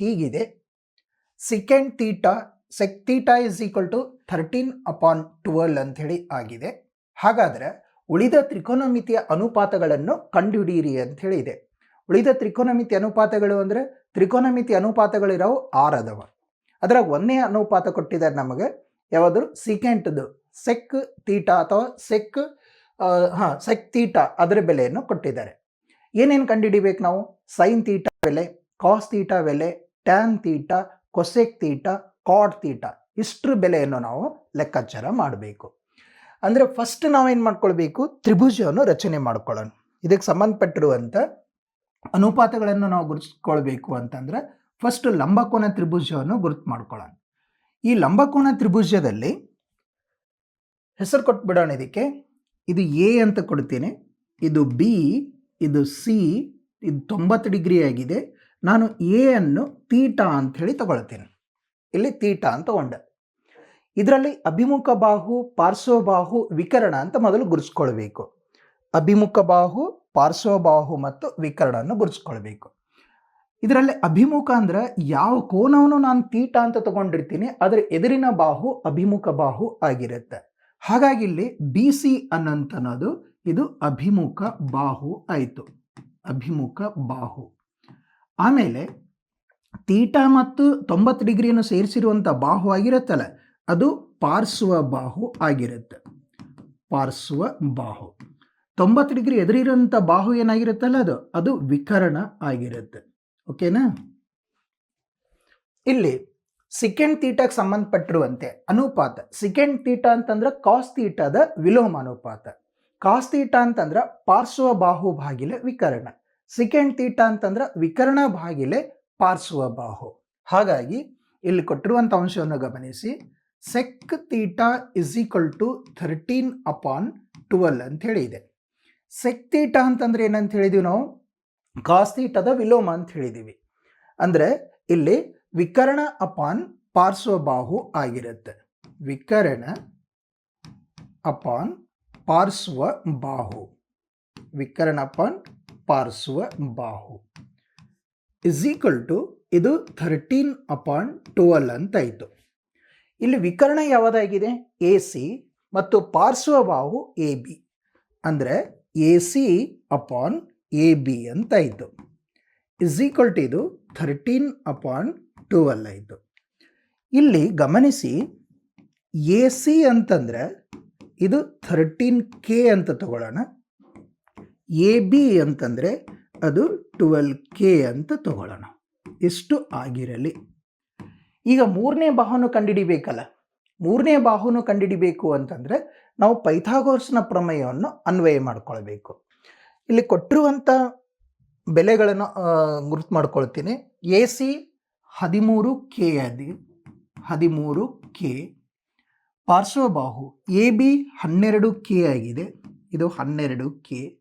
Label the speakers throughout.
Speaker 1: ಹೀಗಿದೆ. Secant theta sec theta is equal to thirteen upon twelve ಅಂಥೇಳಿ ಆಗಿದೆ. ಹಾಗಾದರೆ ಉಳಿದ ತ್ರಿಕೋನಮಿತಿಯ ಅನುಪಾತಗಳನ್ನು ಕಂಡುಹಿಡಿಯಿರಿ ಅಂಥೇಳಿ ಇದೆ. ಉಳಿದ ತ್ರಿಕೋನಮಿತಿ ಅನುಪಾತಗಳು ಅಂದರೆ ತ್ರಿಕೋನಮಿತಿ ಅನುಪಾತಗಳಿರೋವು ಆರು ಅದಾವ. ಅದರಾಗ ಒಂದನೇ ಅನುಪಾತ ಕೊಟ್ಟಿದ್ದಾರೆ ನಮಗೆ. ಯಾವಾದರೂ ಸಿಕೆಂಟ್ದು ಸೆಕ್ ತೀಟಾ ಅಥವಾ ಸೆಕ್ ಹಾಂ ಸೆಕ್ ತೀಟಾ ಅದರ ಬೆಲೆಯನ್ನು ಕೊಟ್ಟಿದ್ದಾರೆ. ಏನೇನು ಕಂಡುಹಿಡಿಬೇಕು ನಾವು? ಸೈನ್ ತೀಟಾ ಬೆಲೆ ಕಾಸ್ ತೀಟಾ ಬೆಲೆ tan theta cosec theta cot theta ಇಷ್ಟರ ಬೆಲೆಯನ್ನು ನಾವು ಲೆಕ್ಕಾಚಾರ ಮಾಡಬೇಕು. ಅಂದರೆ ಫಸ್ಟ್ ನಾವೇನು ಮಾಡ್ಕೊಳ್ಬೇಕು? ತ್ರಿಭುಜವನ್ನು ರಚನೆ ಮಾಡ್ಕೊಳ್ಳೋಣ. ಇದಕ್ಕೆ ಸಂಬಂಧಪಟ್ಟಿರುವಂಥ ಅನುಪಾತಗಳನ್ನು ನಾವು ಗುರುತಿಸ್ಕೊಳ್ಬೇಕು ಅಂತಂದ್ರೆ ಫಸ್ಟ್ ಲಂಬಕೋನ ತ್ರಿಭುಜವನ್ನು ಗುರುತು ಮಾಡ್ಕೊಳ್ಳೋಣ. ಈ ಲಂಬಕೋನ ತ್ರಿಭುಜದಲ್ಲಿ ಹೆಸರು ಕೊಟ್ಬಿಡೋಣ ಇದಕ್ಕೆ. ಇದು ಎ ಅಂತ ಕೊಡ್ತೀನಿ. ಇದು ಬಿ ಇದು ಸಿ ಇದು ತೊಂಬತ್ತು ಡಿಗ್ರಿ ಆಗಿದೆ. ನಾನು ಎ ಅನ್ನು ತೀಟಾ ಅಂತ ಹೇಳಿ ತಗೊಳ್ತೇನೆ. ಇಲ್ಲಿ ತೀಟಾ ಅಂತ ತಗೊಂಡೆ ಇದರಲ್ಲಿ ಅಭಿಮುಖ ಬಾಹು ಪಾರ್ಶ್ವಬಾಹು ವಿಕರಣ ಅಂತ ಮೊದಲು ಗುರುಸ್ಕೊಳ್ಬೇಕು ಅಭಿಮುಖ ಬಾಹು ಪಾರ್ಶ್ವಬಾಹು ಮತ್ತು ವಿಕರಣವನ್ನು ಗುರುಸ್ಕೊಳ್ಬೇಕು ಇದರಲ್ಲಿ ಅಭಿಮುಖ ಅಂದ್ರೆ ಯಾವ ಕೋನವನ್ನು ನಾನು ತೀಟ ಅಂತ ತಗೊಂಡಿರ್ತೀನಿ, ಅದರ ಎದುರಿನ ಬಾಹು ಅಭಿಮುಖ ಬಾಹು ಆಗಿರುತ್ತೆ. ಹಾಗಾಗಿ ಇಲ್ಲಿ ಬಿ ಸಿ ಅನ್ನೋದು ಇದು ಅಭಿಮುಖ ಬಾಹು ಆಯಿತು. ಅಭಿಮುಖ ಬಾಹು. ಆಮೇಲೆ ತೀಟ ಮತ್ತು ತೊಂಬತ್ತು ಡಿಗ್ರಿಯನ್ನು ಸೇರಿಸಿರುವಂಥ ಬಾಹು ಆಗಿರುತ್ತಲ್ಲ, ಅದು ಪಾರ್ಸುವ ಬಾಹು ಆಗಿರುತ್ತೆ. ಪಾರ್ಸುವ ಬಾಹು. ತೊಂಬತ್ತು ಡಿಗ್ರಿ ಎದುರಿರುವಂಥ ಬಾಹು ಏನಾಗಿರುತ್ತಲ್ಲ ಅದು? ಅದು ವಿಕರಣ ಆಗಿರುತ್ತೆ. ಓಕೆನಾ? ಇಲ್ಲಿ ಸೆಕೆಂಡ್ ತೀಟಕ್ಕೆ ಸಂಬಂಧಪಟ್ಟಿರುವಂತೆ ಅನುಪಾತ. ಸೆಕೆಂಡ್ ತೀಟ ಅಂತಂದ್ರೆ ಕಾಸ್ ತೀಟದ ವಿಲೋಮ ಅನುಪಾತ ಕಾಸ್ ತೀಟ ಅಂತಂದ್ರೆ ಪಾರ್ಶ್ವ ಬಾಹು ಬಾಗಿಲ ವಿಕರಣ. ಸಿಕೆಂಡ್ ತೀಟ ಅಂತಂದ್ರೆ ವಿಕರ್ಣ ಬಾಗಿಲೆ ಪಾರ್ಶ್ವ ಬಾಹು. ಹಾಗಾಗಿ ಇಲ್ಲಿ ಕೊಟ್ಟಿರುವಂಥ ಅಂಶವನ್ನು ಗಮನಿಸಿ. Sec theta is equal to thirteen upon twelve ಅಂತ ಹೇಳಿದೆ ಸೆಕ್ ತೀಟಾ ಅಂತಂದ್ರೆ ಏನಂತ ಹೇಳಿದೀವಿ ನಾವು? ಕಾಸ್ ತೀಟದ ವಿಲೋಮ ಅಂತ ಹೇಳಿದ್ದೀವಿ ಅಂದರೆ ಇಲ್ಲಿ ವಿಕರ್ಣ ಅಪಾನ್ ಪಾರ್ಶ್ವಬಾಹು ಆಗಿರುತ್ತೆ. ವಿಕರ್ಣ ಅಪಾನ್ ಪಾರ್ಶ್ವ ಬಾಹು. ವಿಕರ್ಣ ಅಪಾನ್ ಪಾರ್ಶ್ವ ಬಾಹು. ಇಸ್ ಈಕ್ವಲ್ ಟು ಇದು ಥರ್ಟೀನ್ ಅಪಾನ್ ಟ್ವೆಲ್ ಅಂತ ಆಯಿತು ಇಲ್ಲಿ ವಿಕರಣ ಯಾವುದಾಗಿದೆ? ಎ ಸಿ ಮತ್ತು ಪಾರ್ಶ್ವಬಾಹು ಎ ಬಿ ಅಂದರೆ A C upon A B ಅಂತ ಆಯಿತು ಇಸ್ ಈಕ್ವಲ್ ಟು ಇದು ಥರ್ಟೀನ್ ಅಪಾನ್ ಟ್ವೆಲ್ ಆಯಿತು. ಇಲ್ಲಿ ಗಮನಿಸಿ ಎ ಸಿ ಅಂತಂದರೆ ಇದು ಥರ್ಟೀನ್ ಕೆ ಅಂತ ತಗೊಳ್ಳೋಣ. ಎ ಬಿ ಅಂತಂದರೆ ಅದು ಟ್ವೆಲ್ ಕೆ ಅಂತ ತಗೊಳ್ಳೋಣ. ಎಷ್ಟು ಆಗಿರಲಿ. ಈಗ ಮೂರನೇ ಬಾಹುನು ಕಂಡುಹಿಡಿಬೇಕಲ್ಲ ಮೂರನೇ ಬಾಹುನು ಕಂಡುಹಿಡಿಬೇಕು ಅಂತಂದರೆ ನಾವು ಪೈಥಾಗೋರ್ಸ್ನ ಪ್ರಮೇಯವನ್ನು ಅನ್ವಯ ಮಾಡಿಕೊಳ್ಬೇಕು. ಇಲ್ಲಿ ಕೊಟ್ಟಿರುವಂಥ ಬೆಲೆಗಳನ್ನು ಗುರುತು ಮಾಡ್ಕೊಳ್ತೀನಿ. ಎ ಸಿ ಹದಿಮೂರು ಕೆ ಅದಿ, ಹದಿಮೂರು ಕೆ. ಪಾರ್ಶ್ವಬಾಹು ಎ ಬಿ ಹನ್ನೆರಡು ಕೆ ಆಗಿದೆ. ಇದು ಹನ್ನೆರಡು ಕೆ.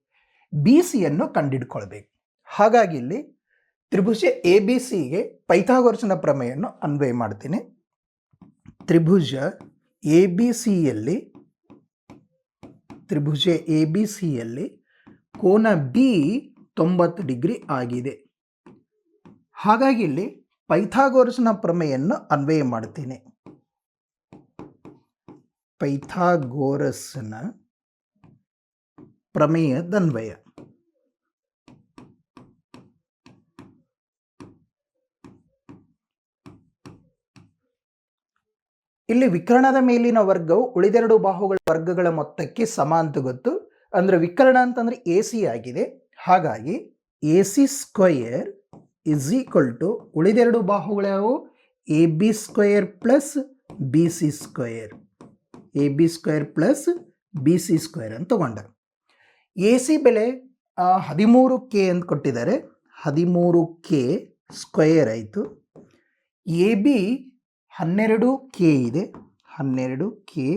Speaker 1: ಬಿ ಸಿಯನ್ನು ಕಂಡಿಡ್ಕೊಳ್ಬೇಕು. ಹಾಗಾಗಿ ಇಲ್ಲಿ ತ್ರಿಭುಜ ಎ ಬಿ ಸಿಗೆ ಪೈಥಾಗೋರ್ಸನ ಪ್ರಮೇಯನ್ನು ಅನ್ವಯ ಮಾಡ್ತೀನಿ. ತ್ರಿಭುಜ ಎ ಬಿ ಸಿಯಲ್ಲಿ ತ್ರಿಭುಜ ಎ ಬಿ ಸಿಯಲ್ಲಿ ಕೋನ ಬಿ ತೊಂಬತ್ತು ಡಿಗ್ರಿ ಆಗಿದೆ. ಹಾಗಾಗಿ ಇಲ್ಲಿ ಪೈಥಾಗೋರಸ್ನ ಪ್ರಮೇಯನ್ನು ಅನ್ವಯ ಮಾಡ್ತೀನಿ. ಪೈಥಾಗೋರಸ್ನ ಪ್ರಮೇಯದನ್ವಯ ಇಲ್ಲಿ ವಿಕರಣದ ಮೇಲಿನ ವರ್ಗವು ಉಳಿದೆರಡು ಬಾಹುಗಳ ವರ್ಗಗಳ ಮೊತ್ತಕ್ಕೆ ಸಮ ಅಂತ ಗೊತ್ತು. ಅಂದರೆ ವಿಕರಣ ಅಂತಂದ್ರೆ ಎ ಸಿ ಆಗಿದೆ. ಹಾಗಾಗಿ A C square is equal to ಉಳಿದೆರಡು ಬಾಹುಗಳ್ಯಾವು A B square plus B C square A B square plus B C square ಅಂತ ತಗೊಂಡ ಎ ಸಿ ಬೆಲೆ ಹದಿಮೂರು ಕೆ ಅಂತ ಕೊಟ್ಟಿದ್ದಾರೆ. ಹದಿಮೂರು ಕೆ ಸ್ಕ್ವಯರ್ ಆಯಿತು. ಎ ಬಿ ಹನ್ನೆರಡು ಕೆ ಇದೆ. ಹನ್ನೆರಡು ಕೆ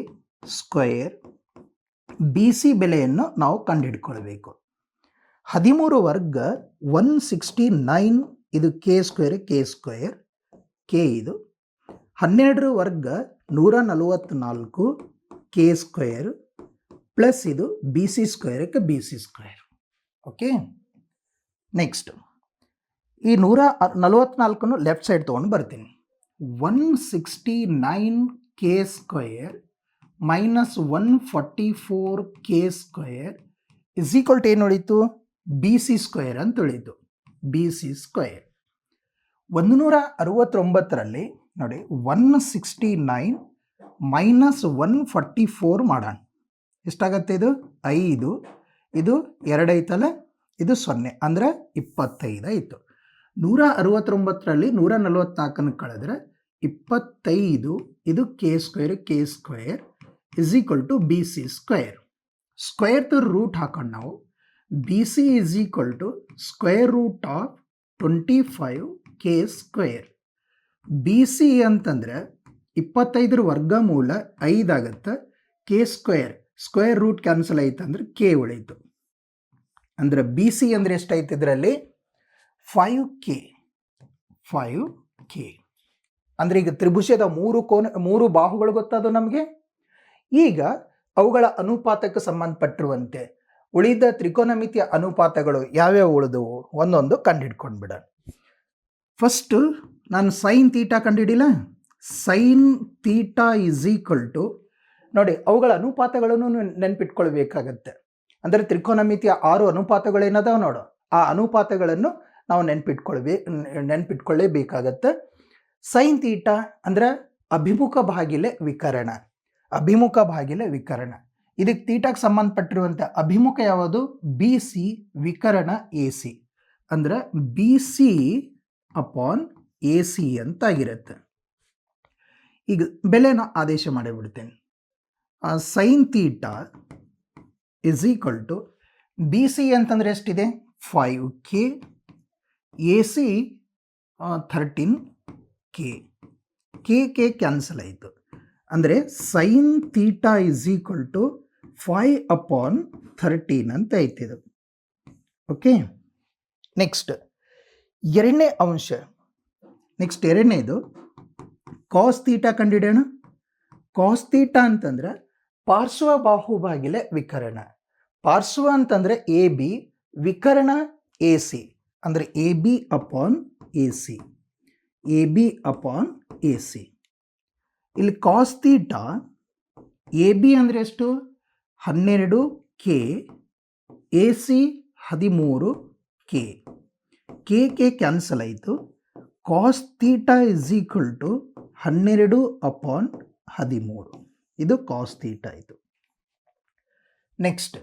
Speaker 1: ಸ್ಕ್ವಯರ್ ಬಿ ಸಿ ಬೆಲೆಯನ್ನು ನಾವು ಕಂಡುಹಿಡ್ಕೊಳ್ಬೇಕು ಹದಿಮೂರು ವರ್ಗ ಒನ್ ಸಿಕ್ಸ್ಟಿ ನೈನ್ ಇದು K square K square, K ಇದು. ಹನ್ನೆರಡರ ವರ್ಗ ನೂರ ನಲವತ್ತ್ನಾಲ್ಕು ಕೆ ಸ್ಕ್ವೇರ್. ಪ್ಲಸ್ ಇದು B C ಸ್ಕ್ವೇರಕ್ಕೆ B C square okay next ಈ ನೂರ ನಲವತ್ನಾಲ್ಕನ್ನು ಲೆಫ್ಟ್ ಸೈಡ್ ತೊಗೊಂಡು ಬರ್ತೀನಿ. One sixty nine K square minus one forty four K square is equal to ಏನು ಉಳೀತು? ಬಿ ಸಿ ಸ್ಕ್ವೇರ್ ಅಂತ ಉಳೀತು. ಬಿ ಸಿ ಸ್ಕ್ವೇರ್ ಒಂದು ನೂರ ಅರವತ್ತೊಂಬತ್ತರಲ್ಲಿ ನೋಡಿ one sixty nine minus one forty four ಮಾಡೋಣ. ಎಷ್ಟಾಗತ್ತೆ ಇದು? ಐದು. ಇದು ಎರಡೈತಲ್ಲ? ಇದು ಸೊನ್ನೆ. ಅಂದರೆ ಇಪ್ಪತ್ತೈದು ಆಯಿತು ನೂರ ಅರವತ್ತೊಂಬತ್ತರಲ್ಲಿ ನೂರ ನಲವತ್ನಾಲ್ಕನ್ನು ಕಳೆದ್ರೆ ಇಪ್ಪತ್ತೈದು, ಇದು K square K square is equal to B C square ಸ್ಕ್ವೇರ್ದು root ಹಾಕೊಂಡು ನಾವು B C is equal to square root of twenty five K square B C ಅಂತಂದರೆ ಇಪ್ಪತ್ತೈದರ ವರ್ಗಮೂಲ ಐದಾಗತ್ತೆ K square square root cancel ಆಯಿತು ಅಂದರೆ ಕೆ ಉಳಿತು. ಅಂದ್ರೆ B C ಅಂದರೆ ಎಷ್ಟಾಯ್ತು ಇದರಲ್ಲಿ? Five K. Five K. ಅಂದರೆ ಈಗ ತ್ರಿಭುಜದ ಮೂರು ಕೋನ, ಮೂರು ಬಾಹುಗಳು ಗೊತ್ತಾದವು ನಮಗೆ? ಈಗ ಅವುಗಳ ಅನುಪಾತಕ್ಕೆ ಸಂಬಂಧಪಟ್ಟಿರುವಂತೆ ಉಳಿದ ತ್ರಿಕೋನಮಿತಿಯ ಅನುಪಾತಗಳು ಯಾವ್ಯಾವ ಉಳಿದವು? ಒಂದೊಂದು ಕಂಡುಹಿಡ್ಕೊಂಡ್ಬಿಡ ಫಸ್ಟು ನಾನು sine theta ಕಂಡುಹಿಡಿಲ್ಲ sine theta is equal to ನೋಡಿ, ಅವುಗಳ ಅನುಪಾತಗಳನ್ನು ನೆನ್ಪಿಟ್ಕೊಳ್ಬೇಕಾಗತ್ತೆ. ಅಂದರೆ ತ್ರಿಕೋನಮಿತಿಯ ಆರು ಅನುಪಾತಗಳೇನದಾವ ನೋಡು. ಆ ಅನುಪಾತಗಳನ್ನು ನಾವು ನೆನ್ಪಿಟ್ಕೊಳ್ಬೇ ನೆನ್ಪಿಟ್ಕೊಳ್ಳೇಬೇಕಾಗತ್ತೆ. ಸೈನ್ ತೀಟ ಅಂದರೆ ಅಭಿಮುಖ ಬಾಗಿಲೆ ವಿಕರಣ. ಅಭಿಮುಖ ಬಾಗಿಲೆ ವಿಕರಣ. ಇದಕ್ಕೆ ತೀಟಕ್ಕೆ ಸಂಬಂಧಪಟ್ಟಿರುವಂಥ ಅಭಿಮುಖ ಯಾವುದು? ಬಿ ಸಿ ವಿಕರಣ ಎ ಸಿ. ಅಂದ್ರೆ B C upon A C ಅಂತಾಗಿರುತ್ತೆ ಈಗ ಬೆಲೆನ ಆದೇಶ ಮಾಡಿಬಿಡ್ತೇನೆ. Sine theta is equal to B C ಅಂತಂದರೆ ಎಷ್ಟಿದೆ? Five K A C thirteen K K K cancel ಆಯಿತು. ಅಂದರೆ sine theta is equal to five upon thirteen ಅಂತ ಐತಿದು ಓಕೆ ನೆಕ್ಸ್ಟ್ ಎರಡನೇ ಅಂಶ. ನೆಕ್ಸ್ಟ್ ಎರಡನೇದು ಕಾಸ್ ತೀಟಾ ಕಂಡಿಡಿಯೋಣ ಕಾಸ್ ತೀಟಾ ಅಂತಂದ್ರೆ ಪಾರ್ಶ್ವ ಬಾಹುಭಾಗಿಲೆ ವಿಕರಣ. ಪಾರ್ಶ್ವ ಅಂತಂದ್ರೆ ಎ ಬಿ, ವಿಕರಣ ಎ ಸಿ. ಅಂದರೆ A B upon A C. A B upon A C. ಇಲ್ಲಿ ಕಾಸ್ ತೀಟಾ ಎ ಬಿ ಅಂದರೆ ಎಷ್ಟು? ಹನ್ನೆರಡು ಕೆ, ಎ ಸಿ ಹದಿಮೂರು ಕೆ. ಕೆ ಕೆ ಕ್ಯಾನ್ಸಲ್ ಆಯಿತು. Cos theta is equal to ಹನ್ನೆರಡು ಅಪಾನ್ ಹದಿಮೂರು. ಇದು ಕಾಸ್ ತೀಟ ಆಯಿತು ನೆಕ್ಸ್ಟ್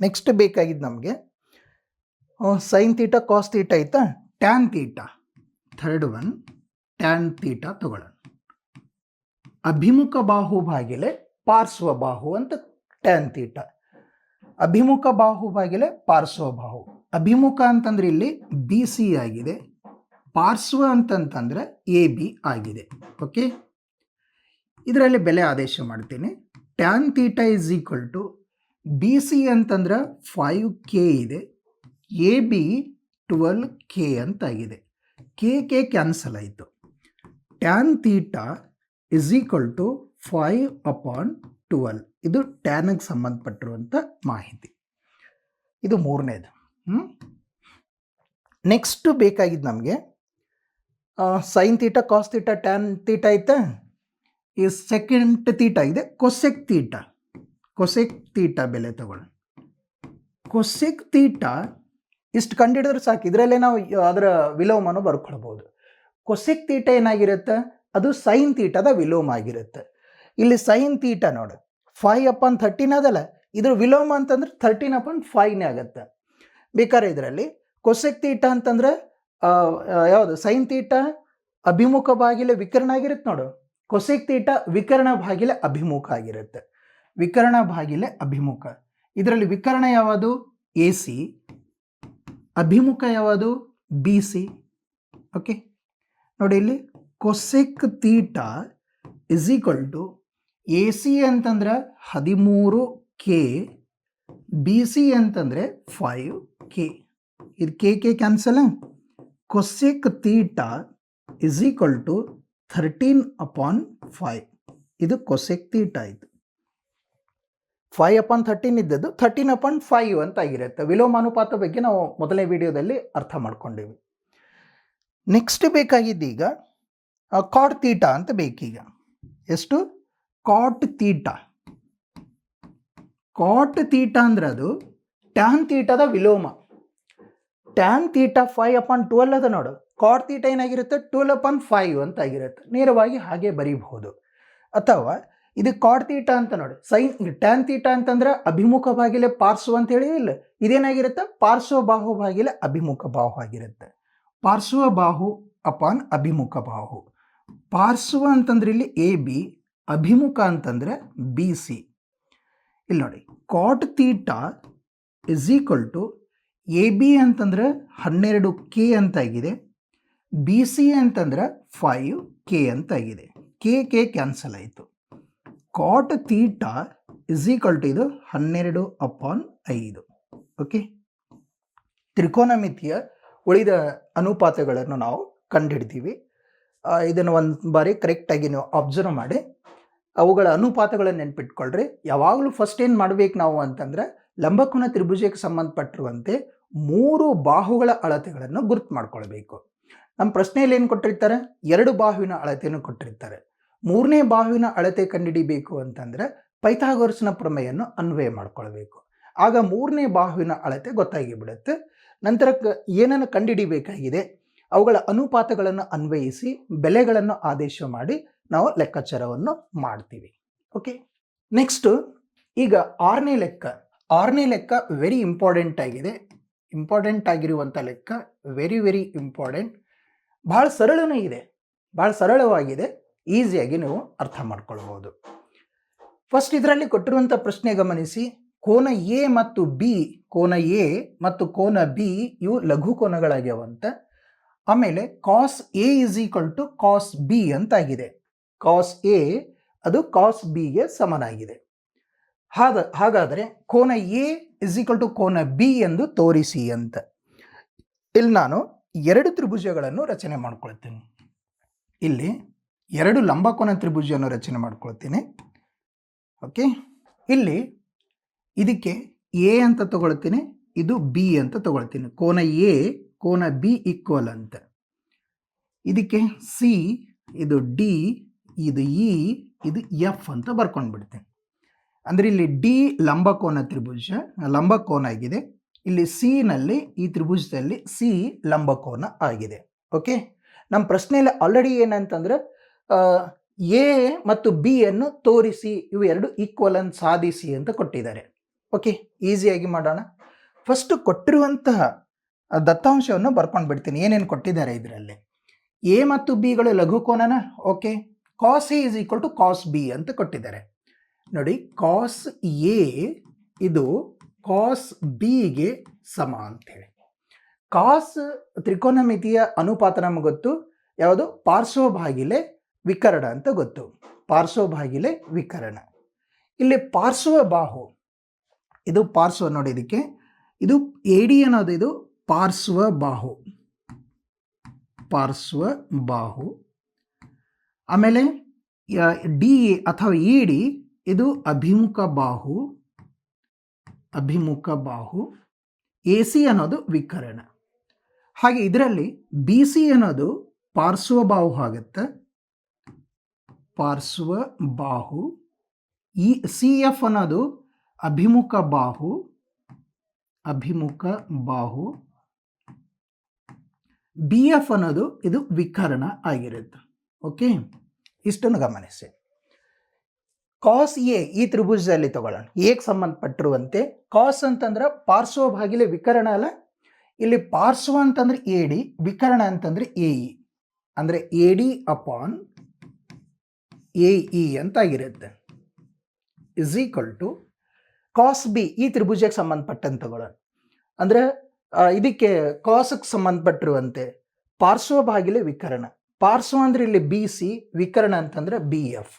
Speaker 1: ನೆಕ್ಸ್ಟ್ ಬೇಕಾಗಿದ್ದು ನಮಗೆ ಸೈನ್ ತೀಟ ಕಾಸ್ ತೀಟ ಆಯ್ತಾ tan theta third one tan theta ತಗೊಳ್ಳೋಣ. ಅಭಿಮುಖ ಬಾಹು ಬಾಗಿಲೆ ಪಾರ್ಶ್ವ ಬಾಹು ಅಂತ ಟ್ಯಾನ್ ತೀಟ ಅಭಿಮುಖ ಬಾಹು ಬಾಗಿಲೆ ಪಾರ್ಶ್ವ ಬಾಹು. ಅಭಿಮುಖ ಅಂತಂದ್ರೆ ಇಲ್ಲಿ ಬಿ ಆಗಿದೆ. ಪಾರ್ಶ್ವ ಅಂತಂತಂದ್ರೆ ಎ ಬಿ ಆಗಿದೆ. ಓಕೆ ಇದರಲ್ಲಿ ಬೆಲೆ ಆದೇಶ ಮಾಡ್ತೀನಿ. Tan theta is equal to B C ಅಂತಂದ್ರೆ ಫೈವ್ ಕೆ ಇದೆ. ಎ ಬಿ ಟ್ವೆಲ್ ಕೆ ಅಂತಾಗಿದೆ. ಕೆ ಕೆ ಕ್ಯಾನ್ಸಲ್ ಆಯಿತು. Tan theta is equal to five upon twelve ಇದು ಟ್ಯಾನಿಗೆ ಸಂಬಂಧಪಟ್ಟಿರುವಂಥ ಮಾಹಿತಿ. ಇದು ಮೂರನೇದು. ನೆಕ್ಸ್ಟು ಬೇಕಾಗಿದ್ದು ನಮಗೆ sine theta cos theta tan theta ಐತೆ? ಈ ಸೆಕೆಂಡ್ ತೀಟ ಇದೆ. ಕೊಸೆಕ್ ತೀಟ ಕೊಸೆಕ್ ತೀಟ ಬೆಲೆ ತಗೊಳ್ಳಿ. ಕೊಸೆಕ್ ತೀಟ ಇಷ್ಟು ಕಂಡಿಡಿದ್ರೆ ಸಾಕು. ಇದರಲ್ಲೇ ನಾವು ಅದರ ವಿಲೋಮನ ಬರ್ಕೊಳ್ಬೋದು. ಕೊಸೆಕ್ ತೀಟ ಏನಾಗಿರುತ್ತೆ? ಅದು ಸೈನ್ ತೀಟದ ವಿಲೋಮ ಆಗಿರುತ್ತೆ. ಇಲ್ಲಿ ಸೈನ್ ತೀಟ ನೋಡು. ಫೈವ್ ಅಪಾನ್ ಥರ್ಟೀನ್ ಅದಲ್ಲ. ಇದ್ರ ವಿಲೋಮ ಅಂತಂದ್ರೆ ಥರ್ಟೀನ್ ಅಪಾನ್ ಫೈವ್ನೇ ಆಗುತ್ತೆ. ಬೇಕಾದ್ರೆ ಇದರಲ್ಲಿ ಕೊಸೆಕ್ ತೀಟ ಅಂತಂದ್ರೆ ಯಾವುದು? ಸೈನ್ ತೀಟ ಅಭಿಮುಖ ಬಾಗಿಲು ವಿಕರಣ ಆಗಿರುತ್ತೆ ನೋಡು. ಕೊಸೆಕ್ ತೀಟ ವಿಕರಣ ಬಾಗಿಲೆ ಅಭಿಮುಖ ಆಗಿರುತ್ತೆ. ವಿಕರಣ ಬಾಗಿಲೆ ಅಭಿಮುಖ. ಇದರಲ್ಲಿ ವಿಕರಣ ಯಾವುದು? ಎ ಸಿ ಅಭಿಮುಖ ಯಾವುದು? ಬಿ ಸಿ ಓಕೆ ನೋಡಿ ಇಲ್ಲಿ cosec theta is equal to A C ಅಂತಂದ್ರೆ ಹದಿಮೂರು ಕೆ ಬಿ ಸಿ ಅಂತಂದರೆ ಫೈವ್ ಕೆ ಇದು K K cancel cosec theta is equal to thirteen upon five ಇದು ಕೊಸೆಕ್ ತೀಟ ಆಯಿತು ಫೈವ್ ಅಪಾನ್ ಥರ್ಟೀನ್ ಇದ್ದದ್ದು thirteen upon five ಅಂತ ಆಗಿರುತ್ತೆ. ವಿಲೋಮಾನುಪಾತ ಬಗ್ಗೆ ನಾವು ಮೊದಲನೇ ವಿಡಿಯೋದಲ್ಲಿ ಅರ್ಥ ಮಾಡ್ಕೊಂಡಿವಿ. ನೆಕ್ಸ್ಟ್ ಬೇಕಾಗಿದ್ದೀಗ ಕಾಟ್ ತೀಟ ಅಂತ ಬೇಕೀಗ. ಎಷ್ಟು? ಕಾಟ್ ತೀಟ ಕಾಟ್ ತೀಟ ಅಂದ್ರೆ ಅದು ಟ್ಯಾನ್ ತೀಟದ ವಿಲೋಮ. Tan theta five upon twelve ಅದ ನೋಡು. ಕಾಟ್ ತೀಟ ಏನಾಗಿರುತ್ತೆ ಟ್ವೆಲ್ ಅಪಾನ್ ಫೈವ್ ಅಂತ ಆಗಿರುತ್ತೆ. ನೇರವಾಗಿ ಹಾಗೆ ಬರೀಬಹುದು. ಅಥವಾ ಇದು ಕಾಟ್ ತೀಟ ಅಂತ ನೋಡಿ, ಸೈನ್ ಟ್ಯಾನ್ ತೀಟ ಅಂತಂದ್ರೆ ಅಭಿಮುಖ ಬಾಗಿಲೆ ಪಾರ್ಶ್ವ ಅಂತ ಹೇಳಿ ಇಲ್ಲ, ಇದೇನಾಗಿರುತ್ತೆ? ಪಾರ್ಶ್ವ ಬಾಹು ಬಾಗಿಲೆ ಅಭಿಮುಖ ಬಾಹು ಆಗಿರುತ್ತೆ. ಪಾರ್ಶ್ವ ಬಾಹು ಅಪಾನ್ ಅಭಿಮುಖ ಬಾಹು. ಪಾರ್ಶ್ವ ಅಂತಂದ್ರೆ ಇಲ್ಲಿ ಎ ಬಿ ಅಭಿಮುಖ ಅಂತಂದ್ರೆ ಬಿ ಸಿ ಇಲ್ಲಿ ನೋಡಿ cot theta is equal to A B ಅಂತಂದ್ರೆ ಹನ್ನೆರಡು ಕೆ ಅಂತಾಗಿದೆ ಬಿ ಸಿ ಅಂತಂದ್ರೆ ಫೈವ್ ಕೆ ಅಂತಾಗಿದೆ ಕೆ ಕೆ ಕ್ಯಾನ್ಸಲ್ ಆಯಿತು. Cot theta is equal to ಇದು ಹನ್ನೆರಡು ಅಪಾನ್ ಐದು. ಓಕೆ ತ್ರಿಕೋನಮಿತಿಯ ಉಳಿದ ಅನುಪಾತಗಳನ್ನು ನಾವು ಕಂಡುಹಿಡ್ತೀವಿ ಇದನ್ನು ಒಂದು ಬಾರಿ ಕರೆಕ್ಟಾಗಿ ನೀವು ಅಬ್ಸರ್ವ್ ಮಾಡಿ. ಅವುಗಳ ಅನುಪಾತಗಳನ್ನು ನೆನ್ಪಿಟ್ಕೊಳ್ರಿ. ಯಾವಾಗಲೂ ಫಸ್ಟ್ ಏನು ಮಾಡ್ಬೇಕು ನಾವು ಅಂತಂದ್ರೆ ಲಂಬಕೋನ ತ್ರಿಭುಜಕ್ಕೆ ಸಂಬಂಧಪಟ್ಟಿರುವಂತೆ ಮೂರು ಬಾಹುಗಳ ಅಳತೆಗಳನ್ನು ಗುರುತು ಮಾಡ್ಕೊಳ್ಬೇಕು. ನಮ್ಮ ಪ್ರಶ್ನೆಯಲ್ಲಿ ಏನು ಕೊಟ್ಟಿರ್ತಾರೆ? ಎರಡು ಬಾಹುವಿನ ಅಳತೆಯನ್ನು ಕೊಟ್ಟಿರ್ತಾರೆ. ಮೂರನೇ ಬಾಹುವಿನ ಅಳತೆ ಕಂಡುಹಿಡಿಬೇಕು ಅಂತಂದ್ರೆ ಪೈಥಾಗೋರಸ್ನ ಪ್ರಮೇಯನ್ನು ಅನ್ವಯ ಮಾಡ್ಕೊಳ್ಬೇಕು. ಆಗ ಮೂರನೇ ಬಾಹುವಿನ ಅಳತೆ ಗೊತ್ತಾಗಿ ಬಿಡುತ್ತೆ ನಂತರ ಏನನ್ನು ಕಂಡುಹಿಡಿಬೇಕಾಗಿದೆ? ಅವುಗಳ ಅನುಪಾತಗಳನ್ನು ಅನ್ವಯಿಸಿ, ಬೆಲೆಗಳನ್ನು ಆದೇಶ ಮಾಡಿ, ನಾವು ಲೆಕ್ಕಾಚಾರವನ್ನು ಮಾಡ್ತೀವಿ. ಓಕೆ? ನೆಕ್ಸ್ಟ್, ಈಗ ಆರನೇ ಲೆಕ್ಕ. ಆರನೇ ಲೆಕ್ಕ ವೆರಿ ಇಂಪಾರ್ಟೆಂಟ್ ಆಗಿದೆ. ಇಂಪಾರ್ಟೆಂಟ್ ಆಗಿರುವಂಥ ಲೆಕ್ಕ, ವೆರಿ ವೆರಿ ಇಂಪಾರ್ಟೆಂಟ್. ಭಾಳ ಸರಳನೇ ಇದೆ. ಭಾಳ ಸರಳವಾಗಿದೆ. ಈಸಿಯಾಗಿ ನೀವು ಅರ್ಥ ಮಾಡ್ಕೊಳ್ಬೋದು. ಫಸ್ಟ್ ಇದರಲ್ಲಿ ಕೊಟ್ಟಿರುವಂಥ ಪ್ರಶ್ನೆ ಗಮನಿಸಿ. ಕೋನ ಎ ಮತ್ತು ಬಿ, ಕೋನ ಎ ಮತ್ತು ಕೋನ ಬಿ ಇವು ಲಘು ಕೋನಗಳಾಗ್ಯಾವಂತ ಆಮೇಲೆ cos A is equal to cos B ಅಂತಾಗಿದೆ. Cos A, ಅದು ಕಾಸ್ ಬಿಗೆ ಸಮನಾಗಿದೆ. ಹಾಗ, ಹಾಗಾದರೆ ಕೋನ ಎ ಇಸ್ ಈಕ್ವಲ್ ಟು ಕೋನ ಬಿ ಎಂದು ತೋರಿಸಿ ಅಂತ. ಇಲ್ಲಿ ನಾನು ಎರಡು ತ್ರಿಭುಜಗಳನ್ನು ರಚನೆ ಮಾಡ್ಕೊಳ್ತೀನಿ. ಇಲ್ಲಿ ಎರಡು ಲಂಬಕೋನ ತ್ರಿಭುಜವನ್ನು ರಚನೆ ಮಾಡ್ಕೊಳ್ತೀನಿ. ಓಕೆ? ಇಲ್ಲಿ ಇದಕ್ಕೆ ಎ ಅಂತ ತಗೊಳ್ತೀನಿ, ಇದು ಬಿ ಅಂತ ತಗೊಳ್ತೀನಿ. ಕೋನ ಎ ಕೋನ ಬಿ ಈಕ್ವಲ್ ಅಂತ. ಇದಕ್ಕೆ ಸಿ ಇದು ಡಿ ಇದು ಇ ಇದು ಎಫ್ ಅಂತ ಬರ್ಕೊಂಡು ಬಿಡ್ತೀನಿ ಅಂದರೆ ಇಲ್ಲಿ ಡಿ ಲಂಬಕೋನ ತ್ರಿಭುಜ ಲಂಬಕೋನ ಆಗಿದೆ. ಇಲ್ಲಿ ಸಿ ನಲ್ಲಿ, ಈ ತ್ರಿಭುಜದಲ್ಲಿ ಸಿ ಲಂಬಕೋನ ಆಗಿದೆ. ಓಕೆ ನಮ್ಮ ಪ್ರಶ್ನೆಯಲ್ಲಿ ಆಲ್ರೆಡಿ ಏನಂತಂದ್ರೆ ಎ ಮತ್ತು ಬಿ ಅನ್ನು ತೋರಿಸಿ, ಇವು ಎರಡು ಈಕ್ವಲ್ ಅನ್ನು ಸಾಧಿಸಿ ಅಂತ ಕೊಟ್ಟಿದ್ದಾರೆ. ಓಕೆ ಈಸಿಯಾಗಿ ಮಾಡೋಣ. ಫಸ್ಟ್ ಕೊಟ್ಟಿರುವಂತಹ ದತ್ತಾಂಶವನ್ನು ಬರ್ಕೊಂಡು ಬಿಡ್ತೀನಿ. ಏನೇನು ಕೊಟ್ಟಿದ್ದಾರೆ ಇದರಲ್ಲಿ? ಎ ಮತ್ತು ಬಿಗಳು ಲಘುಕೋನನ okay cos A is equal to cos B ಅಂತ ಕೊಟ್ಟಿದ್ದಾರೆ. ನೋಡಿ ಕಾಸ್ ಎ ಇದು ಕಾಸ್ ಬಿಗೆ ಸಮ ಅಂಥೇಳಿ ಕಾಸ್ ತ್ರಿಕೋನಮಿತಿಯ ಅನುಪಾತ ನಮಗೆ ಗೊತ್ತು. ಯಾವುದು? ಪಾರ್ಶ್ವ ಬಾಗಿಲೆ ವಿಕರಣ ಅಂತ ಗೊತ್ತು. ಪಾರ್ಶ್ವ ಬಾಗಿಲೆ ವಿಕರಣ. ಇಲ್ಲಿ ಪಾರ್ಶ್ವ ಬಾಹು, ಇದು ಪಾರ್ಶ್ವ ನೋಡಿ ಇದಕ್ಕೆ. ಇದು ಡಿ ಅನ್ನೋದು ಇದು ಪಾರ್ಶ್ವ ಬಾಹು. ಪಾರ್ಶ್ವ ಬಾಹು. ಆಮೇಲೆ ಡಿ ಅಥವಾ ಇಡಿ ಇದು ಅಭಿಮುಖ ಬಾಹು. ಅಭಿಮುಖ ಬಾಹು, ಎ ಸಿ ಅನ್ನೋದು ವಿಕರಣ. ಹಾಗೆ ಇದರಲ್ಲಿ ಬಿ ಸಿ ಅನ್ನೋದು ಪಾರ್ಶ್ವ ಬಾಹು ಆಗುತ್ತೆ. ಪಾರ್ಶ್ವ ಬಾಹು ಈ ಸಿ ಎಫ್ ಅನ್ನೋದು ಅಭಿಮುಖ ಬಾಹು ಅಭಿಮುಖ ಬಾಹು, ಬಿ ಎಫ್ ಅನ್ನೋದು ಇದು ವಿಕರಣ ಆಗಿರುತ್ತೆ. ಓಕೆ? ಇಷ್ಟನ್ನು ಗಮನಿಸಿ. ಕಾಸ್ ಎ ಈ ತ್ರಿಭುಜದಲ್ಲಿ ತಗೊಳ್ಳೋಣ. ಏಗೆ ಸಂಬಂಧಪಟ್ಟಿರುವಂತೆ, ಕಾಸ್ ಅಂತಂದ್ರೆ ಪಾರ್ಶ್ವ ಭಾಗಿಲೆ ವಿಕರಣ ಅಲ್ಲ? ಇಲ್ಲಿ ಪಾರ್ಶ್ವ ಅಂತಂದ್ರೆ ಎ ಡಿ, ವಿಕರಣ ಅಂತಂದ್ರೆ ಎ ಇ. ಅಂದರೆ A D upon A E ಅಂತ ಆಗಿರುತ್ತೆ is equal to cos B ಈ ತ್ರಿಭುಜಕ್ಕೆ ಸಂಬಂಧಪಟ್ಟಂತೆ ತಗೊಳ್ಳೋಣ. ಅಂದರೆ ಇದಕ್ಕೆ ಕಾಸಕ್ಕೆ ಸಂಬಂಧಪಟ್ಟಿರುವಂತೆ ಪಾರ್ಶ್ವ ಭಾಗಿಲೆ ವಿಕರಣ. ಪಾರ್ಶ್ವ ಅಂದ್ರೆ ಇಲ್ಲಿ ಬಿ ಸಿ, ವಿಕರಣ ಅಂತಂದ್ರೆ B F.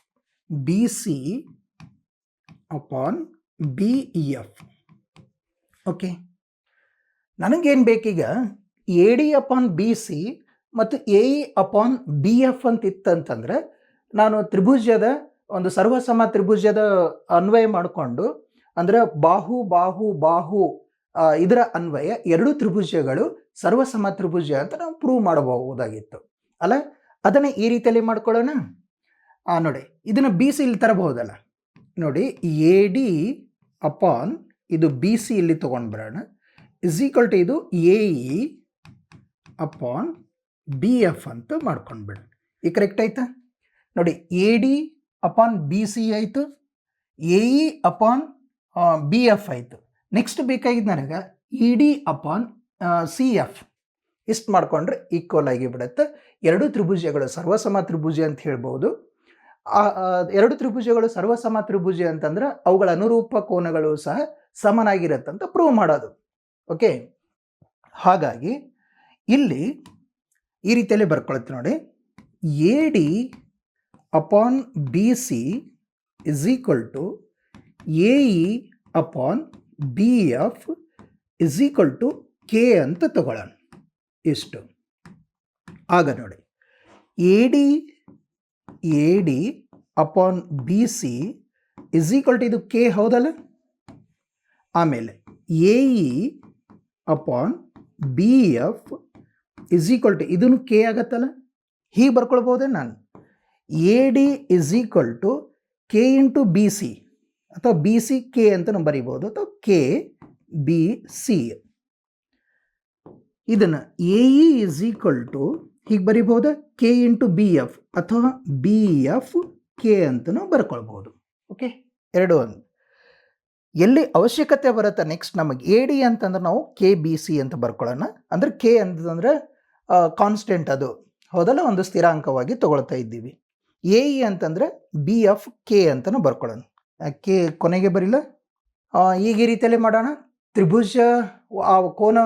Speaker 1: B C upon B E F okay ನನಗೇನು ಬೇಕೀಗ? A D upon B C ಮತ್ತು A E upon B F ಅಂತ ಇತ್ತಂತಂದ್ರೆ ನಾನು ತ್ರಿಭುಜದ, ಒಂದು ಸರ್ವಸಮ ತ್ರಿಭುಜದ ಅನ್ವಯ ಮಾಡಿಕೊಂಡು, ಅಂದರೆ ಬಾಹು ಬಾಹು ಬಾಹು ಇದರ ಅನ್ವಯ ಎರಡು ತ್ರಿಭುಜಗಳು ಸರ್ವಸಮ ತ್ರಿಭುಜ ಅಂತ ನಾವು ಪ್ರೂವ್ ಮಾಡಬಹುದಾಗಿತ್ತು. ಅಲ್ಲ, ಅದನ್ನು ಈ ರೀತಿಯಲ್ಲಿ ಮಾಡ್ಕೊಳ್ಳೋಣ? ನೋಡಿ, ಇದನ್ನು ಬಿ ಸಿ ಇಲ್ಲಿ ತರಬಹುದಲ್ಲ. ನೋಡಿ ಎ ಡಿ ಅಪಾನ್ ಇದು ಬಿ ಸಿ ಇಲ್ಲಿ ತೊಗೊಂಡು ಬರೋಣ ಇಸ್ ಈಕ್ವಲ್ ಟು ಇದು A E upon B F ಅಂತ ಮಾಡ್ಕೊಂಡು ಬಿಡೋಣ ಈ ಕರೆಕ್ಟ್ ಆಯ್ತಾ? ನೋಡಿ A D upon B C ಆಯಿತು. A E upon B F ಆಯಿತು. ನೆಕ್ಸ್ಟ್ ಬೇಕಾಗಿದ್ದು ನನಗೆ E D upon C F ಇಷ್ಟು ಮಾಡಿಕೊಂಡ್ರೆ ಈಕ್ವಲ್ ಆಗಿ ಬಿಡುತ್ತೆ ಎರಡು ತ್ರಿಭುಜಗಳು, ಸರ್ವಸಮ ತ್ರಿಭುಜ ಅಂತ ಹೇಳ್ಬೋದು. ಎರಡು ತ್ರಿಭುಜಗಳು ಸರ್ವಸಮ ತ್ರಿಭುಜ ಅಂತಂದ್ರೆ ಅವುಗಳ ಅನುರೂಪ ಕೋನಗಳು ಸಹ ಸಮನಾಗಿರುತ್ತೆ ಅಂತ ಪ್ರೂವ್ ಮಾಡೋದು. ಓಕೆ ಹಾಗಾಗಿ ಇಲ್ಲಿ ಈ ರೀತಿಯಲ್ಲಿ ಬರ್ಕೊಳತ್ತೆ ನೋಡಿ. A D upon B C is equal to A E upon B F is equal to K ಅಂತ ತಗೊಳ್ಳೋಣ. ಇಷ್ಟು. ಆಗ ನೋಡಿ. A D A D upon B C is equal to ಇದು ಕೆ ಹೌದಲ್ಲ? ಆಮೇಲೆ A E upon B F is equal to ಇದನ್ನು K ಆಗತ್ತಲ್ಲ? ಹೀಗೆ ಬರ್ಕೊಳ್ಬೋದೇ ನಾನು? A D is equal to K into B C ಅಥವಾ ಬಿ ಸಿ ಕೆ ಅಂತಲೂ ಬರಿಬೋದು ಅಥವಾ ಕೆ ಬಿ ಸಿ ಇದನ್ನು A E is equal to ಹೀಗೆ ಬರಿಬಹುದು ಕೆ ಇಂಟು ಬಿ ಎಫ್ ಅಥವಾ ಬಿ ಎಫ್ ಕೆ ಅಂತಲೂ ಬರ್ಕೊಳ್ಬಹುದು. ಓಕೆ ಎರಡು ಒಂದು. ಎಲ್ಲಿ ಅವಶ್ಯಕತೆ ಬರುತ್ತೆ ನೆಕ್ಸ್ಟ್ ನಮಗೆ ಎ ಡಿ ಅಂತಂದ್ರೆ ನಾವು ಕೆ ಬಿ ಸಿ ಅಂತ ಬರ್ಕೊಳ್ಳೋಣ. ಅಂದರೆ ಕೆ ಅಂತಂದ್ರೆ ಕಾನ್ಸ್ಟೆಂಟ್ ಅದು. ಹೌದಲ್ಲ? ಒಂದು ಸ್ಥಿರಾಂಕವಾಗಿ ತಗೊಳ್ತಾ ಇದ್ದೀವಿ. ಎ ಇ ಅಂತಂದರೆ ಬಿ ಎಫ್ ಕೆ ಅಂತಲೂ ಬರ್ಕೊಳ್ಳೋಣ. ಕೆ ಕೊನೆಗೆ ಬರಿಲ್ಲ ಈಗ ಈ ರೀತಿಯಲ್ಲಿ ಮಾಡೋಣ. ತ್ರಿಭುಜ, ಆ ಕೋನ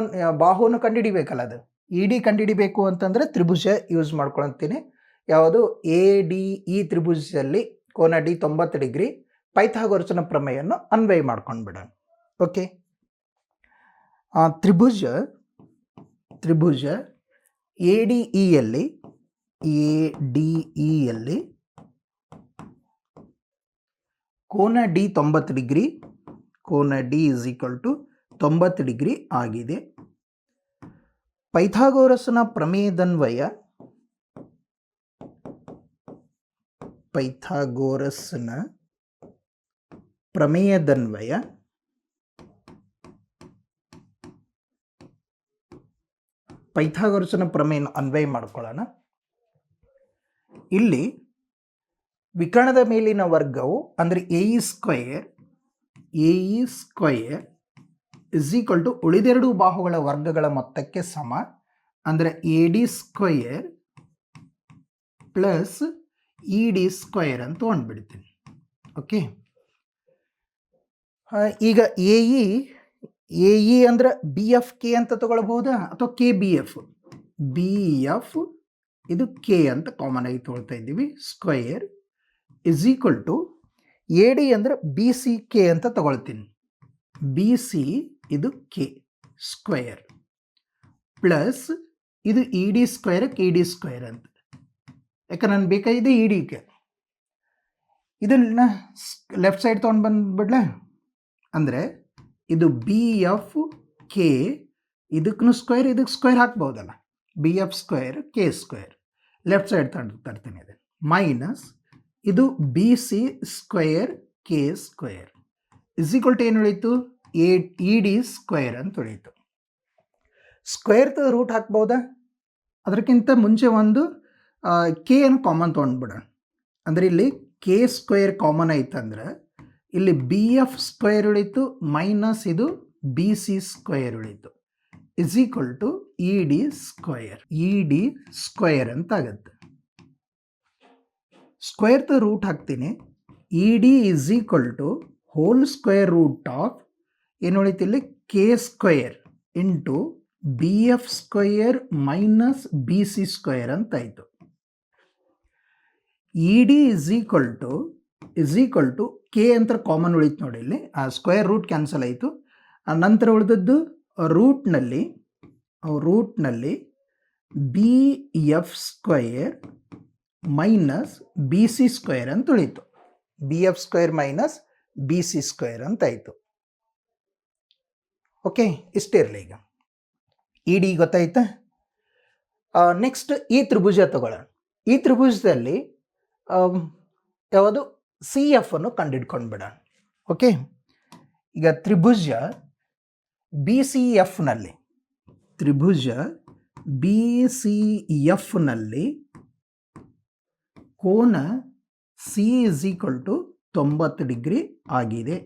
Speaker 1: ಬಾಹುವನ್ನು ಕಂಡುಹಿಡಿಬೇಕಲ್ಲ ಅದು. ಇ ಡಿ ಕಂಡುಹಿಡಿಬೇಕು ಅಂತಂದರೆ ತ್ರಿಭುಜ ಯೂಸ್ ಮಾಡ್ಕೊಳಂತೀನಿ. ಯಾವುದು? ಎ, ಡಿ, ಇ ತ್ರಿಭುಜದಲ್ಲಿ ಕೋನ ಡಿ ತೊಂಬತ್ತು ಡಿಗ್ರಿ ಪೈಥಾಗೊರಸನ ಪ್ರಮೇಯನ್ನು ಅನ್ವಯ ಮಾಡ್ಕೊಂಡು ಬಿಡೋಣ. ಓಕೆ? ತ್ರಿಭುಜ ತ್ರಿಭುಜ ಎ, ಡಿ ಇಯಲ್ಲಿ ಎ, ಡಿ ಇಯಲ್ಲಿ ಕೋನ ಡಿ ತೊಂಬತ್ತು ಡಿಗ್ರಿ, ಕೋನ ಡಿ ಇಸ್ ಈಕ್ವಲ್ ಟು ತೊಂಬತ್ತು ಡಿಗ್ರಿ ಆಗಿದೆ. ಪೈಥಾಗೋರಸ್ನ ಪ್ರಮೇಯದನ್ವಯ ಪೈಥಾಗೋರಸ್ನ ಪ್ರಮೇಯದನ್ವಯ ಪೈಥಾಗೋರಸ್ನ ಪ್ರಮೇಯ ಅನ್ವಯ ಮಾಡ್ಕೊಳ್ಳೋಣ. ಇಲ್ಲಿ ವಿಕರಣದ ಮೇಲಿನ ವರ್ಗವು ಅಂದರೆ A E square A square is equal to ಉಳಿದೆರಡು ಬಾಹುಗಳ ವರ್ಗಗಳ ಮೊತ್ತಕ್ಕೆ ಸಮ. ಅಂದರೆ A D square plus E D square ಅಂತ ತೊಗೊಂಡ್ಬಿಡ್ತೀನಿ ಓಕೆ ಈಗ ಎ ಇ ಎ ಇ ಅಂದ್ರೆ ಬಿ ಎಫ್ ಕೆ ಅಂತ ತಗೊಳ್ಬಹುದಾ? ಅಥವಾ K B F B F ಇದು ಕೆ ಅಂತ ಕಾಮನ್ ಆಗಿ ತೊಗೊಳ್ತಾ ಇದ್ದೀವಿ. Square is equal to A D ಅಂದ್ರೆ ಬಿ ಸಿ ಕೆ ಅಂತ ತಗೊಳ್ತೀನಿ. ಬಿ ಸಿ ಇದು ಕೆ ಸ್ಕ್ವೇರ್ ಪ್ಲಸ್ ಇದು E D square K D square ಅಂತ. ಯಾಕಂದ್ರೆ ನಾನು ಬೇಕಾಗಿದೆ ಇ ಡಿ ಕೆ ಇದನ್ನ ಲೆಫ್ಟ್ ಸೈಡ್ ತೊಗೊಂಡು ಬಂದುಬಿಡ್ಲ? ಅಂದರೆ ಇದು ಬಿ ಎಫ್ ಕೆ ಇದಕ್ಕೂ ಸ್ಕ್ವೇರ್ ಇದಕ್ಕೆ square ಹಾಕ್ಬೋದಲ್ಲ. B F square K square left side ತಗೊಂಡು ತರ್ತೀನಿ ಇದೆ ಮೈನಸ್ ಇದು B C square K square is equal to ಏನು ಉಳೀತು? ಎ, ಇ, ಡಿ, ಸ್ಕ್ವೇರ್ ಅಂತ ಉಳಿಯಿತು ಸ್ಕ್ವೇರ್ ತ ರೂಟ್ ಹಾಕ್ಬೋದಾ? ಅದಕ್ಕಿಂತ ಮುಂಚೆ ಒಂದು ಕೆ ಅನ್ನು ಕಾಮನ್ ತೊಗೊಂಡ್ಬಿಡೋಣ. ಅಂದರೆ ಇಲ್ಲಿ ಕೆ ಸ್ಕ್ವೇರ್ ಕಾಮನ್ ಐತಂದ್ರೆ, ಇಲ್ಲಿ ಬಿ ಎಫ್ ಸ್ಕ್ವೇರ್ ಉಳಿತು, ಮೈನಸ್ ಇದು ಬಿ ಸಿ ಸ್ಕ್ವೇರ್ ಉಳಿತು. Is equal to E D square. E D square ಅಂತ ಆಗುತ್ತೆ. ಸ್ಕ್ವೇರ್ ತ ರೂಟ್ ಹಾಕ್ತೀನಿ. E D is equal to whole square root of ಏನು ಉಳಿತಿಲ್ಲಿ K square into B F square minus B C square ಅಂತ ಆಯಿತು. E D is equal to is equal to K ಅಂತ common ಉಳಿತು ನೋಡಿ ಇಲ್ಲಿ. ಆ ಸ್ಕ್ವೇರ್ ರೂಟ್ ಕ್ಯಾನ್ಸಲ್ ಆಯಿತು. ನಂತರ ಉಳಿದದ್ದು ರೂಟ್ನಲ್ಲಿ ರೂಟ್ನಲ್ಲಿ B F square minus B C square ಅಂತ ಉಳಿತು. B F square minus B C square ಅಂತ ಆಯಿತು ಇಷ್ಟೇ ಇರಲಿ ಈಗ. ಇ ಡಿ ಗೊತ್ತಾಯ್ತಾ? ನೆಕ್ಸ್ಟ್ ಈ ತ್ರಿಭುಜ ತಗೊಳ್ಳೋಣ. ಈ ತ್ರಿಭುಜದಲ್ಲಿ ಯಾವುದು? ಸಿ ಎಫ್ ಅನ್ನು ಕಂಡಿಡ್ಕೊಂಡು ಬಿಡೋಣ. ಓಕೆ ಈಗ ತ್ರಿಭುಜ ಬಿ ಸಿ ಎಫ್ನಲ್ಲಿ ತ್ರಿಭುಜ ಬಿ ಸಿ ಎಫ್ನಲ್ಲಿ ಕೋನ ಸಿ ಇಸ್ ಈಕ್ವಲ್ ಟು ತೊಂಬತ್ತು ಡಿಗ್ರಿ ಆಗಿದೆ.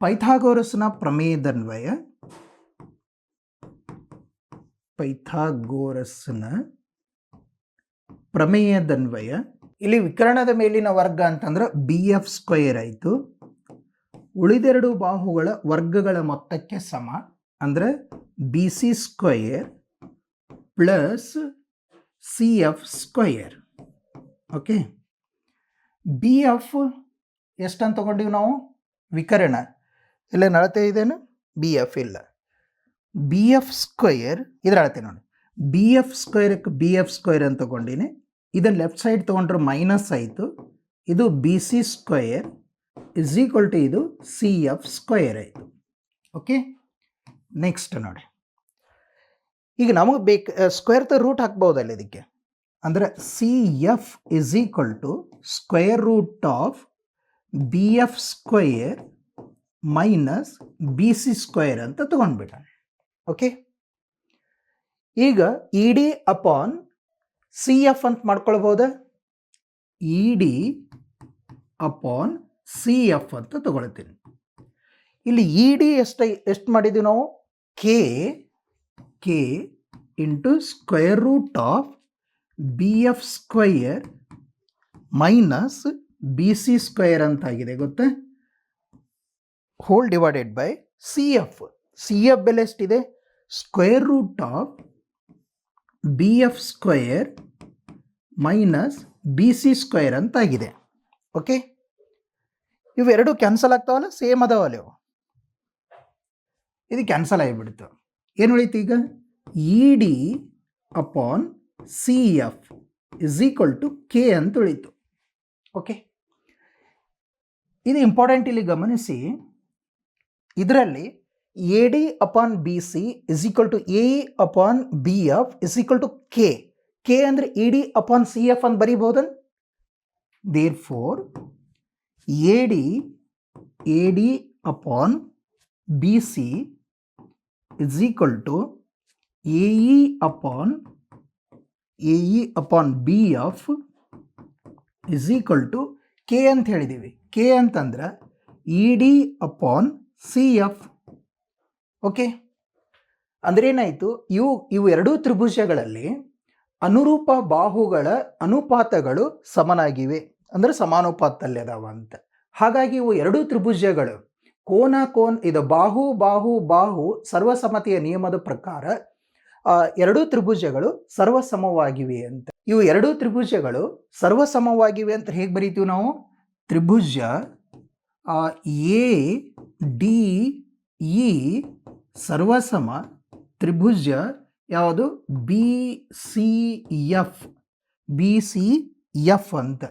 Speaker 1: ಪೈಥಾಗೋರಸ್ನ ಪ್ರಮೇಯದನ್ವಯ ಪೈಥಾಗೋರಸ್ನ ಪ್ರಮೇಯದನ್ವಯ. ಇಲ್ಲಿ ವಿಕರಣದ ಮೇಲಿನ ವರ್ಗ ಅಂತಂದ್ರೆ ಬಿ ಎಫ್ ಸ್ಕ್ವೇರ್ ಆಯಿತು. ಉಳಿದೆರಡು ಬಾಹುಗಳ ವರ್ಗಗಳ ಮೊತ್ತಕ್ಕೆ ಸಮ. ಅಂದರೆ B C square plus C F square okay B F ಎಷ್ಟಂತ ತಗೊಂಡಿವಿ ನಾವು? ವಿಕರಣ. ಇಲ್ಲ ಅಳತೆ ಇದೇನು? ಬಿ ಎಫ್ ಇಲ್ಲ. ಬಿ ಎಫ್ ಸ್ಕ್ವಯರ್ ಇದ್ರ ಅಳತೆ ನೋಡಿ. ಬಿ ಎಫ್ ಸ್ಕ್ವಯರ್ಕ್ಕೆ ಬಿ ಎಫ್ ಸ್ಕ್ವಯರ್ ಅಂತ ತಗೊಂಡಿನಿ. ಇದನ್ನು ಲೆಫ್ಟ್ ಸೈಡ್ ತೊಗೊಂಡ್ರೆ ಮೈನಸ್ ಆಯಿತು. ಇದು B C square is equal to ಇದು ಸಿ ಎಫ್ ಸ್ಕ್ವಯರ್ ಆಯಿತು. ಓಕೆ ನೆಕ್ಸ್ಟ್ ನೋಡಿ ಈಗ ನಮಗೆ ಬೇಕು ಸ್ಕ್ವೇರ್ ತ ರೂಟ್ ಹಾಕ್ಬೋದಲ್ಲ ಇದಕ್ಕೆ? ಅಂದರೆ C F is equal to square root of B F square minus B C square ಅಂತ ತೊಗೊಂಡ್ಬಿಟ್ಟಣ ಓಕೆ ಈಗ E D upon C F ಅಂತ ಮಾಡ್ಕೊಳ್ಬೋದ? E D upon C F ಅಂತ ತಗೊಳ್ತೀನಿ. ಇಲ್ಲಿ ಇ ಡಿ ಎಷ್ಟು ಎಷ್ಟು ಮಾಡಿದ್ದೀವಿ ನಾವು? K K into square root of B F square minus B C square ಅಂತ ಆಗಿದೆ, ಗೊತ್ತಾ? Whole divided by C F C F ಬೆಲೆ ಎಷ್ಟಿದೆ? Square root of B F square minus B C square ಅಂತಾಗಿದೆ okay ಇವೆರಡು cancel ಆಗ್ತಾವಲ್ಲ? Same ಅದಾವಲ್ಲ ಇವು. ಇದು ಕ್ಯಾನ್ಸಲ್ ಆಗಿಬಿಡ್ತು. ಏನು ಉಳಿತು ಈಗ? E D upon C F is equal to K ಅಂತ ಉಳಿತು. ಓಕೆ ಇದು ಇಂಪಾರ್ಟೆಂಟ್ ಇಲ್ಲಿ ಗಮನಿಸಿ. ಇದರಲ್ಲಿ A D upon B C is equal to A upon B F is equal to K K ಅಂದರೆ E D upon C F ಅಂತ ಬರೀಬಹುದನ್ therefore A D A D upon B C is equal to A E upon A E upon B F is equal to K ಅಂತ ಹೇಳಿದ್ದೀವಿ K ಅಂತಂದ್ರೆ E D upon C F okay ಅಂದ್ರೆ ಏನಾಯಿತು? ಇವು ಇವು ಎರಡೂ ತ್ರಿಭುಜಗಳಲ್ಲಿ ಅನುರೂಪ ಬಾಹುಗಳ ಅನುಪಾತಗಳು ಸಮನಾಗಿವೆ. ಅಂದರೆ ಸಮಾನುಪಾತದಲ್ಲಿ ಅದಾವ ಅಂತ. ಹಾಗಾಗಿ ಇವು ಎರಡೂ ತ್ರಿಭುಜಗಳು ಕೋನ ಕೋನ್, ಇದು ಬಾಹು ಬಾಹು ಬಾಹು ಸರ್ವಸಮತೆಯ ನಿಯಮದ ಪ್ರಕಾರ ಎರಡೂ ತ್ರಿಭುಜಗಳು ಸರ್ವಸಮವಾಗಿವೆ ಅಂತ. ಇವು ಎರಡೂ ತ್ರಿಭುಜಗಳು ಸರ್ವಸಮವಾಗಿವೆ ಅಂತ ಹೇಗೆ ಬರೀತೀವಿ ನಾವು? ತ್ರಿಭುಜ ಎ, ಡಿ, ಇ, ಸರ್ವಸಮ, ತ್ರಿಭುಜ ಯಾವುದು? B, C, F. B, C, F ಅಂತ.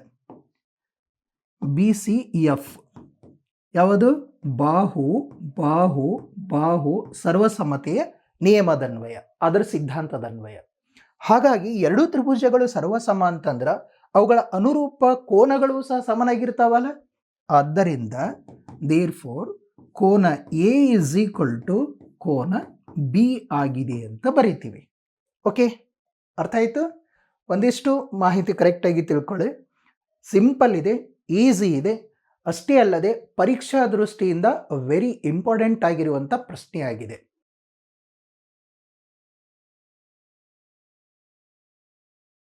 Speaker 1: B, C, F. ಯಾವುದು? ಬಾಹು ಬಾಹು ಬಾಹು ಸರ್ವಸಮತೆಯ ನಿಯಮದನ್ವಯ ಅದರ ಸಿದ್ಧಾಂತದನ್ವಯ. ಹಾಗಾಗಿ ಎರಡೂ ತ್ರಿಭುಜಗಳು ಸರ್ವಸಮ ಅಂತಂದ್ರೆ ಅವುಗಳ ಅನುರೂಪ ಕೋನಗಳು ಸಹ ಸಮನಾಗಿರ್ತಾವಲ್ಲ? ಆದ್ದರಿಂದ ದೇರ್ ಫೋರ್ ಕೋನ ಎ ಇಸ್ ಈಕ್ವಲ್ ಟು ಕೋನ ಬಿ ಆಗಿದೆ ಅಂತ ಬರಿತೀವಿ. ಓಕೆ ಅರ್ಥ ಆಯಿತು? ಒಂದಿಷ್ಟು ಮಾಹಿತಿ ಕರೆಕ್ಟಾಗಿ ತಿಳ್ಕೊಳ್ಳಿ. ಸಿಂಪಲ್ ಇದೆ ಈಸಿ ಇದೆ, ಅಷ್ಟೇ ಅಲ್ಲದೆ ಪರೀಕ್ಷಾ ದೃಷ್ಟಿಯಿಂದ ವೆರಿ ಇಂಪಾರ್ಟೆಂಟ್ ಆಗಿರುವಂಥ ಪ್ರಶ್ನೆ ಆಗಿದೆ